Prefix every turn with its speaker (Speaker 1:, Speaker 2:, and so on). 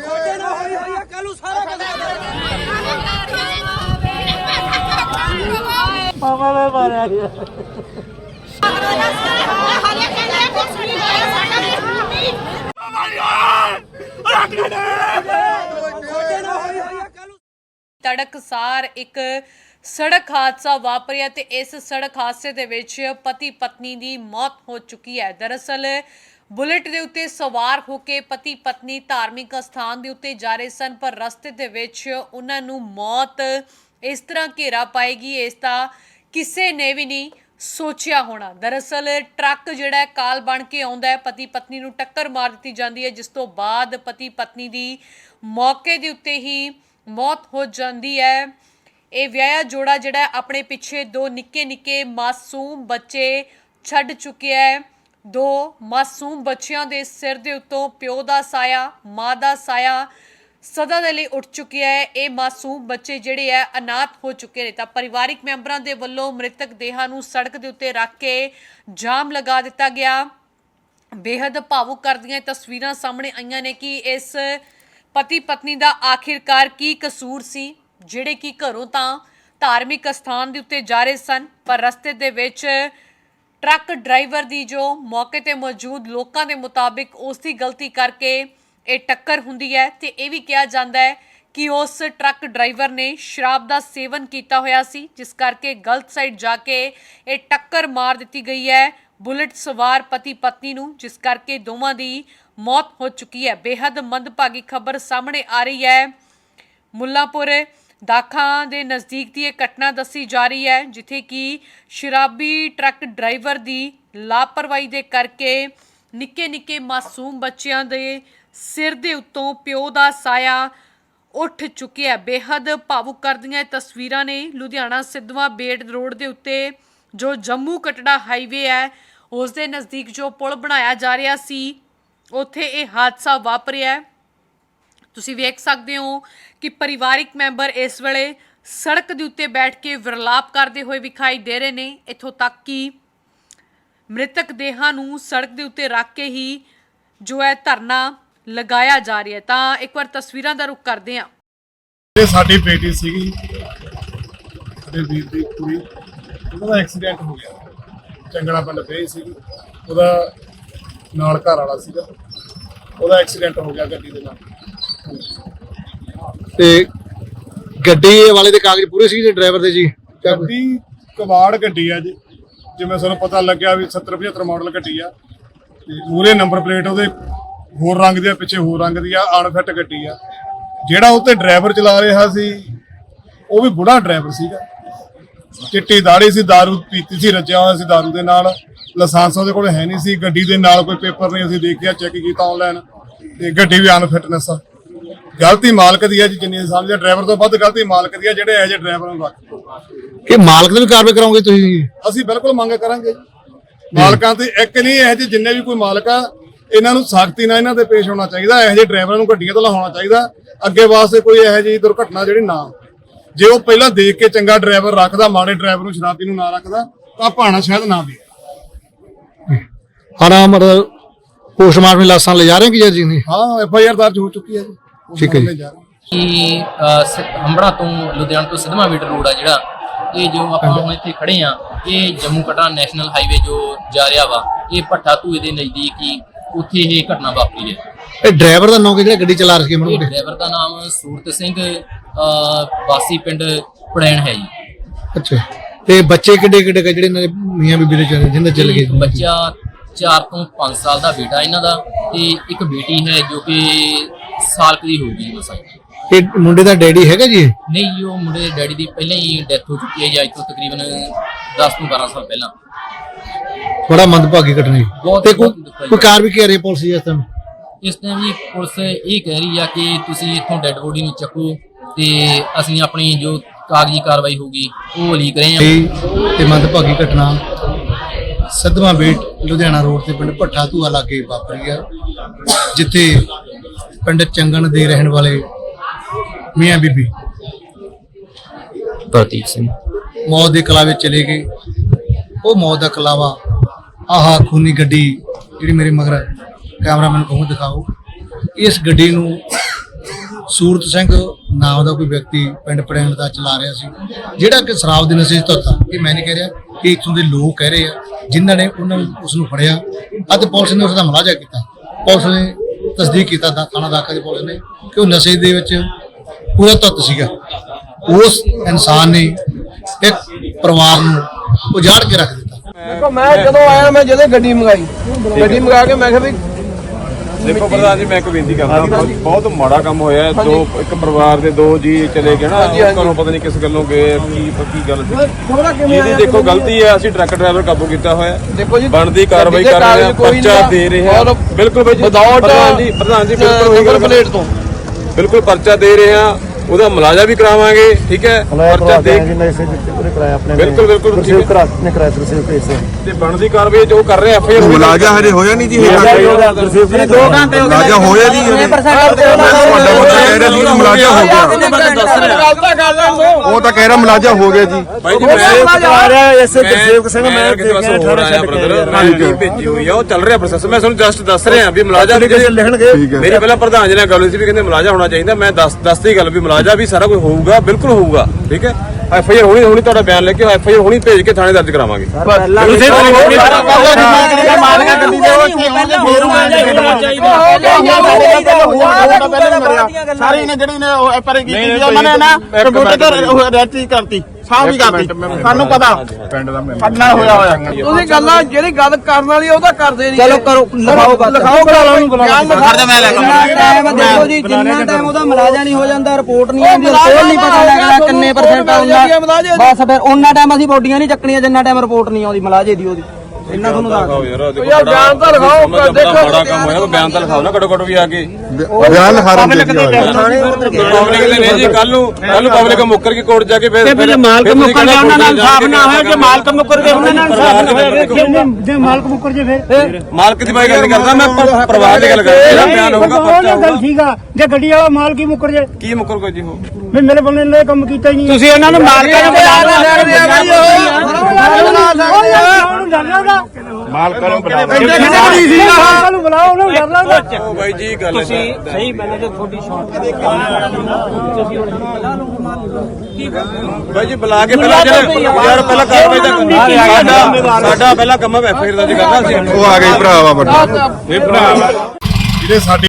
Speaker 1: ਛੋਟੇ ਨਾ ਹੋਈ ਹੋਈ ਆ ਕੱਲ ਨੂੰ ਸਾਰਾ
Speaker 2: ਮਾਮਾ ਨੇ ਮਾਰਿਆ ਜੀ।
Speaker 1: ਛੋਟੇ ਹੋਈ ਹੋਈ ਆ ਕੱਲ ਨੂੰ
Speaker 3: ਤੜਕਸਾਰ ਇੱਕ ਸੜਕ ਹਾਦਸਾ ਵਾਪਰਿਆ ਤੇ ਇਸ ਸੜਕ ਹਾਦਸੇ ਦੇ ਵਿੱਚ ਪਤੀ ਪਤਨੀ ਦੀ ਮੌਤ ਹੋ ਚੁੱਕੀ ਹੈ ਦਰਅਸਲ ਬੁਲੇਟ ਦੇ ਉੱਤੇ ਸਵਾਰ ਹੋ ਕੇ ਪਤੀ ਪਤਨੀ ਧਾਰਮਿਕ ਸਥਾਨ ਦੇ ਉੱਤੇ ਜਾ ਰਹੇ ਸਨ, ਪਰ ਰਸਤੇ ਦੇ ਵਿੱਚ ਉਹਨਾਂ ਨੂੰ ਮੌਤ ਇਸ ਤਰ੍ਹਾਂ ਘੇਰਾ ਪਾਏਗੀ ਇਸ ਦਾ ਕਿਸੇ ਨੇ ਵੀ ਨਹੀਂ ਸੋਚਿਆ ਹੋਣਾ। ਦਰਅਸਲ ਟਰੱਕ ਜਿਹੜਾ ਕਾਲ ਬਣ ਕੇ ਆਉਂਦਾ ਹੈ, ਪਤੀ ਪਤਨੀ ਨੂੰ ਟੱਕਰ ਮਾਰ ਦਿੱਤੀ ਜਾਂਦੀ ਹੈ, ਜਿਸ ਤੋਂ ਬਾਅਦ ਪਤੀ ਪਤਨੀ ਦੀ ਮੌਕੇ ਦੇ ਉੱਤੇ ਹੀ ਮੌਤ ਹੋ ਜਾਂਦੀ ਹੈ। ਇਹ ਵਿਆਹਿਆ ਜੋੜਾ ਜਿਹੜਾ ਆਪਣੇ ਪਿੱਛੇ ਦੋ ਨਿੱਕੇ ਨਿੱਕੇ ਮਾਸੂਮ ਬੱਚੇ ਛੱਡ ਚੁੱਕਿਆ ਹੈ। ਦੋ ਮਾਸੂਮ ਬੱਚਿਆਂ ਦੇ ਸਿਰ ਦੇ ਉੱਤੋਂ ਪਿਓ ਦਾ ਸਾਇਆ, ਮਾਂ ਦਾ ਸਾਇਆ ਸਦਾ ਦੇ ਲਈ ਉੱਠ ਚੁੱਕਿਆ ਹੈ। ਇਹ ਮਾਸੂਮ ਬੱਚੇ ਜਿਹੜੇ ਆ ਅਨਾਥ ਹੋ ਚੁੱਕੇ ਨੇ। ਤਾਂ ਪਰਿਵਾਰਿਕ ਮੈਂਬਰਾਂ ਦੇ ਵੱਲੋਂ ਮ੍ਰਿਤਕ ਦੇਹਾਂ ਨੂੰ ਸੜਕ ਦੇ ਉੱਤੇ ਰੱਖ ਕੇ ਜਾਮ ਲਗਾ ਦਿੱਤਾ ਗਿਆ। ਬੇहद ਭਾਵੁਕ ਕਰਦੀਆਂ ਤਸਵੀਰਾਂ ਸਾਹਮਣੇ ਆਈਆਂ ਨੇ ਕਿ ਇਸ ਪਤੀ ਪਤਨੀ ਦਾ ਆਖਿਰਕਾਰ ਕੀ ਕਸੂਰ ਸੀ, ਜਿਹੜੇ ਕਿ ਘਰੋਂ ਤਾਂ ਧਾਰਮਿਕ ਸਥਾਨ ਦੇ ਉੱਤੇ ਜਾ ਰਹੇ ਸਨ, ਪਰ ਰਸਤੇ ਦੇ ਵਿੱਚ ਟਰੱਕ ਡਰਾਈਵਰ ਦੀ ਜੋ ਮੌਕੇ ਤੇ ਮੌਜੂਦ ਲੋਕਾਂ ਦੇ ਮੁਤਾਬਿਕ ਉਸ ਦੀ ਗਲਤੀ ਕਰਕੇ ਇਹ ਟੱਕਰ ਹੁੰਦੀ ਹੈ ਤੇ ਇਹ ਵੀ ਕਿਹਾ ਜਾਂਦਾ ਹੈ ਕਿ ਉਸ ਟਰੱਕ ਡਰਾਈਵਰ ਨੇ ਸ਼ਰਾਬ ਦਾ ਸੇਵਨ ਕੀਤਾ ਹੋਇਆ ਸੀ, ਜਿਸ ਕਰਕੇ ਗਲਤ ਸਾਈਡ ਜਾ ਕੇ ਇਹ ਟੱਕਰ ਮਾਰ ਦਿੱਤੀ ਗਈ ਹੈ। ਬੁਲਟ ਸਵਾਰ ਪਤੀ ਪਤਨੀ ਨੂੰ, ਜਿਸ ਕਰਕੇ ਦੋਵਾਂ ਦੀ ਮੌਤ ਹੋ ਚੁੱਕੀ ਹੈ। ਬੇहद ਮੰਦਭਾਗੀ ਖਬਰ ਸਾਹਮਣੇ ਆ ਰਹੀ ਹੈ। ਮੁੱਲਾਪੁਰ ਦਾਖਾਂ ਦੇ ਨਜ਼ਦੀਕ ਦੀ ਇਹ ਘਟਨਾ ਦੱਸੀ ਜਾ ਰਹੀ ਹੈ, ਜਿੱਥੇ ਕਿ ਸ਼ਰਾਬੀ ਟਰੱਕ ਡਰਾਈਵਰ ਦੀ ਲਾਪਰਵਾਹੀ ਦੇ ਕਰਕੇ ਨਿੱਕੇ ਨਿੱਕੇ ਮਾਸੂਮ ਬੱਚਿਆਂ ਦੇ ਸਿਰ ਦੇ ਉੱਤੋਂ ਪਿਓ ਦਾ ਸਾਇਆ ਉੱਠ ਚੁੱਕਿਆ ਬੇਹੱਦ ਭਾਵੁਕ ਕਰਦੀਆਂ ਇਹ ਤਸਵੀਰਾਂ ਨੇ। ਲੁਧਿਆਣਾ ਸਿੱਧਵਾਂ ਬੇਟ ਰੋਡ ਦੇ ਉੱਤੇ ਜੋ ਜੰਮੂ ਕਟੜਾ ਹਾਈਵੇ ਹੈ, ਉਸ ਦੇ ਨਜ਼ਦੀਕ ਜੋ ਪੁਲ ਬਣਾਇਆ ਜਾ ਰਿਹਾ ਸੀ, ਉੱਥੇ ਇਹ ਹਾਦਸਾ ਵਾਪਰਿਆ ਤੁਸੀਂ ਵੇਖ ਸਕਦੇ ਹੋ ਕਿ ਪਰਿਵਾਰਿਕ ਮੈਂਬਰ ਇਸ ਵੇਲੇ ਸੜਕ ਦੇ ਉੱਤੇ ਬੈਠ ਕੇ ਵਿਰਲਾਪ ਕਰਦੇ ਹੋਏ ਵਿਖਾਈ ਦੇ ਰਹੇ ਨੇ। ਇੱਥੋਂ ਤੱਕ ਕਿ ਮ੍ਰਿਤਕ ਦੇਹਾਂ ਨੂੰ ਸੜਕ ਦੇ ਉੱਤੇ ਰੱਖ ਕੇ ਹੀ ਜੋ ਹੈ ਧਰਨਾ ਲਗਾਇਆ ਜਾ ਰਿਹਾ ਤਾਂ ਇੱਕ ਵਾਰ ਤਸਵੀਰਾਂ ਦਾ ਰੁਖ ਕਰਦੇ ਹਾਂ।
Speaker 4: ਇਹ ਸਾਡੀ ਬੇਟੀ ਸੀਗੀ, ਸਾਡੇ ਵੀਰ ਦੀ ਕੁੜੀ। ਉਹਦਾ ਦਾ ਐਕਸੀਡੈਂਟ ਹੋ ਗਿਆ। ਚੰਗੜਾ ਪਿੰਡ ਪਈ ਸੀਗੀ। ਉਹਦਾ ਨਾਲ ਘਰ ਵਾਲਾ ਸੀਗਾ। ਉਹਦਾ ਐਕਸੀਡੈਂਟ ਹੋ ਗਿਆ ਗੱਡੀ ਦੇ ਨਾਲ।
Speaker 5: ਤੇ ਗੱਡੀ ਵਾਲੇ ਦੇ ਕਾਗਜ਼ ਪੂਰੇ ਸੀ ਜੀ ਡਰਾਈਵਰ ਦੇ ਜੀ ਕਿਆ ਕੋਈ-
Speaker 4: ਗੱਡੀ ਕਵਾੜ ਗੱਡੀ ਆ ਜੀ ਜਿਵੇਂ ਸਾਨੂੰ ਪਤਾ ਲੱਗਿਆ ਵੀ 70 75 ਮਾਡਲ ਗੱਡੀ ਆ ਤੇ ਮੂਰੇ ਨੰਬਰ ਪਲੇਟ ਉਹਦੇ ਹੋਰ ਰੰਗ ਦੀ ਆ ਪਿੱਛੇ ਹੋਰ ਰੰਗ ਦੀ ਆ ਅਨਫਿਟ ਗੱਡੀ ਆ ਜਿਹੜਾ ਉੱਤੇ ਡਰਾਈਵਰ ਚਲਾ ਰਿਹਾ ਸੀ ਉਹ ਵੀ ਬੁੜਾ ਡਰਾਈਵਰ ਸੀਗਾ ਚਿੱਟੀ ਦਾੜੀ ਸੀ दारू ਪੀਤੀ ਸੀ ਰਚਿਆ ਹੋਇਆ ਸੀ दारू ਦੇ ਨਾਲ ਲਾਇਸੈਂਸ ਉਹਦੇ ਕੋਲ ਹੈ ਨਹੀਂ ਸੀ ਗੱਡੀ ਦੇ ਨਾਲ ਕੋਈ ਪੇਪਰ ਨਹੀਂ ਅਸੀਂ ਦੇਖਿਆ ਚੈੱਕ ਕੀਤਾ ਆਨਲਾਈਨ ਤੇ ਗੱਡੀ ਵੀ ਅਨਫਿਟਨੈਸ ਆ ਗਲਤੀ ਮਾਲਕ ਦੀ ਹੈ ਜੀ ਜਿੰਨੀ ਸਮਝਿਆ ਡਰਾਈਵਰ ਤੋਂ ਵੱਧ ਗਲਤੀ ਮਾਲਕ ਦੀ ਹੈ ਜਿਹੜੇ ਜਿਹੇ ਡਰਾਈਵਰਾਂ ਨੂੰ ਰੱਖ
Speaker 5: ਇਹ ਮਾਲਕ ਵੀ ਕਾਰਵਾਈ ਕਰਾਉਂਗੇ ਤੁਸੀਂ?
Speaker 4: ਅਸੀਂ ਬਿਲਕੁਲ ਮੰਗ ਕਰਾਂਗੇ। ਮਾਲਕਾਂ ਤੇ ਇੱਕ ਨਹੀਂ ਇਹੋ ਜਿਹੇ ਜਿੰਨੇ ਵੀ ਕੋਈ ਮਾਲਕ ਆ ਇਹਨਾਂ ਨੂੰ ਸਖਤੀ ਨਾਲ ਇਹਨਾਂ ਤੇ ਪੇਸ਼ ਹੋਣਾ ਚਾਹੀਦਾ ਇਹੋ ਜਿਹੇ ਡਰਾਈਵਰਾਂ ਨੂੰ ਗੱਡੀਆਂ ਤੋਂ ਲਾਉਣਾ ਚਾਹੀਦਾ। ਅੱਗੇ ਵਾਸਤੇ ਕੋਈ ਇਹੋ ਜਿਹੀ ਦੁਰਘਟਨਾ ਜਿਹੜੀ ਨਾ ਜੇ ਉਹ ਪਹਿਲਾਂ ਦੇਖ ਕੇ ਚੰਗਾ ਡਰਾਈਵਰ ਰੱਖਦਾ ਮਾੜੇ ਡਰਾਈਵਰ ਨੂੰ ਸ਼ਰਾਬੀ ਨੂੰ ਨਾ ਰੱਖਦਾ ਤਾਂ ਭਾਣਾ ਸ਼ਾਇਦ ਨਾ ਵੀ।
Speaker 5: ਹੁਣ ਪੋਸਟਮਾਰਟਮ ਲਾਸਾਂ ਲੈ ਜਾ ਰਹੇ ਕਿ ਜੀ ਨਹੀਂ?
Speaker 4: ਹਾਂ ਐਫ ਆਈ ਆਰ ਦਰਜ ਹੋ ਚੁੱਕੀ ਹੈ ਜੀ।
Speaker 5: ਠੀਕ ਹੈ ਜੀ।
Speaker 6: ਕਿ ਹੰਬੜਾ ਤੋਂ ਲੁਧਿਆਣਾ ਤੋਂ ਸਿੱਧਵਾਂ ਮੀਟਰ ਰੋਡ ਆ ਜਿਹੜਾ ਇਹ ਜੋ ਆਪਾਂ ਹੁਣ ਇੱਥੇ ਖੜੇ ਆ ਇਹ ਜੰਮੂ ਕਟੜਾ ਨੈਸ਼ਨਲ ਹਾਈਵੇ ਜੋ ਜਾ ਰਿਹਾ ਵਾ ਇਹ ਭੱਠਾ ਧੂਏ ਦੇ ਨਜ਼ਦੀਕ ਹੀ ਉੱਥੇ ਇਹ ਘਟਨਾ ਵਾਪਰੀ ਹੈ।
Speaker 5: ਇਹ ਡਰਾਈਵਰ ਦਾ ਨਾਮ ਕਿ ਜਿਹੜਾ ਗੱਡੀ ਚਲਾ ਰਿਹਾ ਸੀ
Speaker 6: ਇਹ
Speaker 5: ਮਨੋਂ
Speaker 6: ਡਰਾਈਵਰ ਦਾ ਨਾਮ ਸੂਰਤ ਸਿੰਘ ਵਾਸੀ ਪਿੰਡ ਪੜੈਣ ਹੈ ਜੀ।
Speaker 5: ਅੱਛਾ। ਤੇ ਬੱਚੇ ਕਿੱਡੇ ਕਿੱਡੇ ਕੁ ਜਿਹੜੇ ਇਹਨਾਂ ਦੇ ਮੀਆਂ ਬੀਬੀ ਦੇ ਚੱਲ ਜਿੰਦੇ ਚੱਲ ਗਏ
Speaker 6: ਬੱਚਾ 4 ਤੋਂ 5 ਸਾਲ ਦਾ ਬੇਟਾ ਇਹਨਾਂ ਦਾ ਤੇ ਇੱਕ ਬੇਟੀ ਹੈ ਜੋ ਕਿ ਸਾਲ ਕੁ ਦੀ ਹੋਊਗੀ ਬਸ
Speaker 5: ਇਹ ਮੁੰਡੇ ਦਾ ਡੈਡੀ ਹੈਗਾ ਜੀ ਇਹ?
Speaker 6: ਨਹੀਂ ਜੀ, ਉਹ ਮੁੰਡੇ ਦੇ ਡੈਡੀ ਦੀ ਪਹਿਲਾਂ ਹੀ ਡੈਥ ਹੋ ਚੁੱਕੀ ਹੈ ਜੀ ਅੱਜ ਤੋਂ ਤਕਰੀਬਨ 10 ਤੋਂ 12 ਸਾਲ ਪਹਿਲਾਂ।
Speaker 5: ਬੜਾ ਮੰਦਭਾਗੀ ਘਟਨਾ ਜੀ।
Speaker 6: ਬਹੁਤ-
Speaker 5: ਤੇ ਕੋਈ
Speaker 6: ਬਹੁਤ ਦੁਖਦਾਈ
Speaker 5: ਕੋਈ ਕਾਰਵਾਈ ਕੀ ਰਹੀ ਹੈ ਪੁਲਿਸ ਜੀ ਇਸ ਟਾਈਮ
Speaker 6: ਇਸ ਟਾਈਮ ਜੀ ਪੁਲਿਸ ਇਹ ਕਹਿ ਰਹੀ ਆ ਕਿ ਤੁਸੀਂ ਇੱਥੋਂ ਡੈੱਡ ਬੋਡੀ ਨੂੰ ਚੱਕੋ ਤੇ ਅਸੀਂ ਆਪਣੀ ਜੋ ਕਾਗਜ਼ੀ ਕਾਰਵਾਈ ਹੋਊਗੀ ਉਹ ਲੀਕ ਰਹੇ ਹਾਂ।
Speaker 5: ਇਹ ਤੇ ਮੰਦਭਾਗੀ ਘਟਨਾ ਸਦਮਾ ਬੇਟ ਲੁਧਿਆਣਾ ਰੋਡ ਤੇ ਪਿੰਡ ਭੱਠਾ ਧੂਆ ਲਾਗੇ ਵਾਪਰੀ ਆ ਜਿੱਥੇ ਪਿੰਡ ਚੰਗਣ ਦੇ ਰਹਿਣ ਵਾਲੇ ਮੀਆਂ ਬੀਬੀ
Speaker 6: ਪ੍ਰਤੀਕ ਸਿੰਘ।
Speaker 5: ਮੌਤ ਦੇ ਕਲਾਵੇ ਚਲੇ ਗਏ। ਉਹ ਮੌਤ ਦਾ ਕਲਾਵਾ ਆਹਾ ਖੂਨੀ ਗੱਡੀ ਜਿਹੜੀ ਮੇਰੇ ਮਗਰ ਕੈਮਰਾਮੈਨ ਕਹੂੰ ਦਿਖਾਓ। ਇਸ ਗੱਡੀ ਨੂੰ ਸੂਰਤ ਸਿੰਘ ਨਾਮ ਦਾ ਕੋਈ ਵਿਅਕਤੀ ਪਿੰਡ ਪੜੈਣ ਦਾ ਚਲਾ ਰਿਹਾ ਸੀ। ਜਿਹੜਾ ਕਿ ਸ਼ਰਾਬ ਦੇ ਨਸ਼ੇ 'ਚ ਧੁੱਤਾ ਇਹ ਮੈਂ ਨਹੀਂ ਕਹਿ ਰਿਹਾ ਕਿ ਇੱਥੋਂ ਦੇ ਲੋਕ ਕਹਿ ਰਹੇ ਆ ਜਿਨ੍ਹਾਂ ਨੇ ਉਹਨਾਂ ਉਸ ਨੂੰ ਫੜਿਆ। ਅਤੇ ਪੁਲਿਸ ਨੇ ਉਸ ਦਾ ਮੁਲਾਜ਼ਾ ਕੀਤਾ। ਪੁਲਿਸ ਨੇ ਤਸਦੀਕ ਕੀਤਾ ਦਾ ਥਾਣਾ ਦਾਖਲ ਦੇ ਪੁਲਿਸ ਨੇ ਕਿ ਉਹ ਨਸ਼ੇ ਦੇ ਵਿੱਚ ਪੂਰਾ ਧੁੱਤ ਸੀਗਾ। ਉਸ ਇਨਸਾਨ ਨੇ ਇੱਕ ਪਰਿਵਾਰ ਨੂੰ ਉਜਾੜ ਕੇ ਰੱਖ ਦਿੱਤਾ।
Speaker 1: ਮੈਂ ਜਦੋਂ ਆਇਆ, ਮੈਂ ਜਦੋਂ ਗੱਡੀ ਮੰਗਾਈ, ਗੱਡੀ ਮੰਗਾ ਕੇ ਮੈਂ ਕਿਹਾ ਵੀ
Speaker 2: ਦੇਖੋ ਪ੍ਰਧਾਨ ਜੀ ਮੈਂ ਇੱਕ ਬੇਨਤੀ ਕਰਦਾ ਬਹੁਤ- ਮਾੜਾ ਕੰਮ ਹੋਇਆ ਹੈ। ਦੋ ਇੱਕ ਪਰਿਵਾਰ ਦੇ ਦੋ ਜੀ ਚਲੇ ਗਏ ਨਾ। ਘਰੋਂ ਪਤਾ ਨਹੀਂ ਕਿਸ ਗੱਲੋਂ ਗਏ ਕੀ ਕੀ ਗੱਲ ਸੀ। ਇਹਦੀ ਦੇਖੋ ਗਲਤੀ ਹੈ ਅਸੀਂ ਟਰੱਕ ਡਰਾਈਵਰ ਕਾਬੂ ਕੀਤਾ ਹੋਇਆ ਹੈ।
Speaker 1: ਦੇਖੋ ਜੀ
Speaker 2: ਬਣਦੀ ਕਾਰਵਾਈ ਕਰ ਰਹੇ ਹਾਂ ਪਰਚਾ ਦੇ ਰਹੇ ਹਾਂ। ਬਿਲਕੁਲ ਬਾਈ ਜੀ ਪ੍ਰਧਾਨ ਜੀ ਪ੍ਰਧਾਨ ਜੀ ਬਿਲਕੁਲ
Speaker 1: ਪਲੇਟ ਤੋਂ।
Speaker 2: ਬਿਲਕੁਲ ਪਰਚਾ ਦੇ ਰਹੇ ਹਾਂ। ਉਹਦਾ ਮੁਲਾਜ਼ਾ ਵੀ ਕਰਾਵਾਂਗੇ ਠੀਕ ਹੈ? ਪਰਚਾ ਦੇ ਬਿਲਕੁਲ ਬਿਲਕੁਲ ਠੀਕ ਹੈ ਤੇ ਬਣਦੀ ਕਾਰਵਾਈ ਜੋ ਕਰ ਰਹੇ ਐਫ ਆਈ ਆਰ
Speaker 7: ਮੁਲਾਜ਼ਾ ਹਜੇ ਹੋਇਆ ਨਹੀਂ ਜੀ ਇਹ
Speaker 1: ਦੋ ਘੰਟੇ
Speaker 7: ਮੁਲਾਜ਼ਾ ਹੋਇਆ ਜੀ ਹਜੇ। ਤੁਹਾਡਾ ਬੰਦਾ ਕਹਿ ਰਿਹਾ ਸੀ ਕਿ ਮੁਲਾਜ਼ਾ ਹੋ ਗਿਆ। ਉਹ ਤਾਂ ਕਹਿ ਰਿਹਾ ਮੁਲਾਜ਼ਾ ਹੋ ਗਿਆ ਜੀ।
Speaker 2: ਭਾਈ ਜੀ ਮੈਂ ਐਸੇ ਗੁਰਸੇਵਕ ਸਿੰਘ ਮੈਂ ਦੇਖਿਆ ਥਾਣਾ ਛੱਡ ਕੇ ਭੇਜੀ ਹੋਈ ਆ ਉਹ ਚੱਲ ਰਿਹਾ ਪ੍ਰੋਸੈਸ ਮੈਂ ਤੁਹਾਨੂੰ ਜਸਟ ਦੱਸ ਰਿਹਾ ਵੀ ਮੁਲਾਜ਼ਾ
Speaker 7: ਹੈ।
Speaker 2: ਮੇਰੀ ਪਹਿਲਾਂ ਪ੍ਰਧਾਨ ਜੀ ਨਾਲ ਗੱਲ ਹੋਈ ਸੀ ਵੀ ਕਹਿੰਦੇ ਮੁਲਾਜ਼ਾ ਹੋਣਾ ਚਾਹੀਦਾ। ਮੈਂ ਦੱਸ ਦੱਸਦੀ ਗੱਲ ਵੀ ਮੁਲਾਜ਼ਾ ਵੀ ਸਾਰਾ ਕੁਝ ਹੋਊਗਾ ਬਿਲਕੁਲ ਹੋਊਗਾ ਠੀਕ ਹੈ? ਐਫ ਆਈ ਆਰ ਹੋਣੀ ਹੋਣੀ ਤੁਹਾਡਾ ਬਿਆਨ ਲੈ ਕੇ ਐਫ ਆਈ ਆਰ ਹੋਣੀ ਭੇਜ ਕੇ ਥਾਣੇ ਦਰਜ ਕਰਾਵਾਂਗੇ।
Speaker 8: ਸਾਰੀ ਨੇ ਜਿਹੜੀ ਨੇ ਉਹ ਐਫਆਰ ਕੀਤੀ ਸੀ ਉਹਨਾਂ ਨੇ ਕੰਪਿਊਟਰ ਰੈਟੀ ਕਰਤੀ। ਸਾਹ ਵੀ ਕਰਤੀ। ਸਾਨੂੰ ਪਤਾ।
Speaker 7: ਪਿੰਡ ਦਾ
Speaker 8: ਫੜਨਾ ਹੋਇਆ ਹੋਇਆ।
Speaker 1: ਤੁਸੀਂ ਗੱਲਾਂ ਜਿਹੜੀ ਗੱਲ ਕਰਨ ਵਾਲੀ ਉਹ ਤਾਂ ਕਰਦੇ ਨਹੀਂ। ਚਲੋ ਕਰੋ ਲਿਖਾਓ ਬਸ ਲਿਖਾਓ ਬੁਲਾਓ ਨੂੰ ਬੁਲਾਓ।
Speaker 8: ਮੈਂ ਲੈ
Speaker 9: ਟਾਈਮ ਦੇਖੋ ਜੀ ਜਿੰਨਾ ਟਾਈਮ ਉਹਦਾ ਮਲਾਜਾ ਨਹੀਂ ਹੋ ਜਾਂਦਾ ਰਿਪੋਰਟ ਨਹੀਂ ਆਉਂਦੀ ਰਿਪੋਰਟ ਨਹੀਂ ਪਤਾ ਲੱਗਦਾ ਕਿੰਨੇ ਪਰਸੈਂਟ ਆਉਂਦਾ ਬਸ ਫਿਰ ਉਹਨਾਂ ਟਾਈਮ ਅਸੀਂ ਬੋਡੀਆਂ ਨਹੀਂ ਚੱਕਣੀਆਂ ਜਿੰਨਾ ਟਾਈਮ ਰਿਪੋਰਟ ਨਹੀਂ ਆਉਂਦੀ ਮਲਾਜੇ ਦੀ ਉਹਦੀ। ਇੰਨਾ ਤੁਹਾਨੂੰ ਦੱਸ
Speaker 2: ਲਿਖਾਓ ਯਾਰ ਦੇਖੋ
Speaker 1: ਯਾਰ ਬਿਆਨ ਤਾਂ ਲਿਖਾਓ,
Speaker 2: ਬੜਾ
Speaker 1: ਦੇਖੋ।
Speaker 2: ਮਾੜਾ ਕੰਮ ਹੋਇਆ ਬਿਆਨ ਤਾਂ ਲਿਖਾਓ ਨਾ ਘੱਟੋ ਘੱਟ ਵੀ ਆ ਕੇ।
Speaker 7: ਬਿਆਨ ਲਿਖਾ ਰਹੇ ਜੀ
Speaker 2: ਪਬਲਿਕ ਦੇ ਨੇ ਜੀ ਕੱਲ ਨੂੰ ਕੱਲ ਨੂੰ ਪਬਲਿਕ ਮੁੱਕਰ ਕੇ ਕੋਰਟ ਜਾ ਕੇ ਫਿਰ
Speaker 8: ਫਿਰ ਮਾਲਕ
Speaker 2: ਫਿਰ ਤੁਸੀਂ
Speaker 8: ਮੁੱਕਰ ਗਿਆ ਉਹਨਾਂ ਨਾਲ ਇਨਸਾਫ ਨਾ ਹੋਇਆ ਜੇ ਮਾਲਕ ਮੁੱਕਰ ਗਏ ਉਹਨਾਂ ਨਾਲ ਇਨਸਾਫ ਨਾ ਹੋਇਆ
Speaker 9: ਜੇ। ਮਾਲਕ ਮੁੱਕਰ ਜੇ ਫਿਰ।
Speaker 2: ਮਾਲਕ ਦੀ ਬਾਈ ਗੱਲ ਨਹੀਂ ਕਰਦਾ ਮੈਂ ਪਰ- ਪਰਿਵਾਰ ਦੀ ਗੱਲ ਕਰਦਾ ਜਿਹੜਾ ਬਿਆਨ ਹੋਊਗਾ ਪਰਚਾ ਹੋਊਗਾ।
Speaker 9: ਠੀਕ ਆ। ਜੇ ਗੱਡੀ ਵਾਲਾ ਮਾਲਕ ਹੀ ਮੁੱਕਰ ਜੇ।
Speaker 2: ਕੀ ਮੁੱਕਰ ਕੋਈ ਜੀ ਹੋ
Speaker 9: ਵੀ ਮੇਰੇ ਬੰਦੇ ਨੇ ਇਹ ਕੰਮ ਕੀਤਾ ਹੀ ਨਹੀਂ।
Speaker 8: ਤੁਸੀਂ ਉਹਨਾਂ ਨੂੰ ਮਾਲਕਾਂ ਨੂੰ ਬੁਲਾ
Speaker 7: ਮਾਲਕਾਂ ਨੂੰ ਬੁਲਾਓ
Speaker 9: ਨੂੰ ਬੁਲਾਓ। ਉਹਨੂੰ ਡਰ ਲੱਗਦਾ।
Speaker 2: ਉਹ ਬਾਈ ਜੀ ਗੱਲ ਤੁਸੀਂ ਸਹੀ ਮੈਨੇ ਜੋ ਤੁਹਾਡੀ ਸ਼ਾਟ ਬਾਈ ਜੀ ਬੁਲਾ ਕੇ ਪਹਿਲਾਂ ਜਿਹੜੇ ਯਾਰ ਪਹਿਲਾਂ ਕਾਰਵਾਈ ਦਾ ਸਾਡਾ ਸਾਡਾ ਪਹਿਲਾ ਕੰਮ ਐਫਆਈਆਰ ਦਾ ਜੀ ਕਰਨਾ ਸੀ
Speaker 7: ਉਹ ਆ ਗਈ ਭਰਾਵਾ ਵੱਡਾ।
Speaker 4: ਜਿਹੜੇ ਸਾਡੀ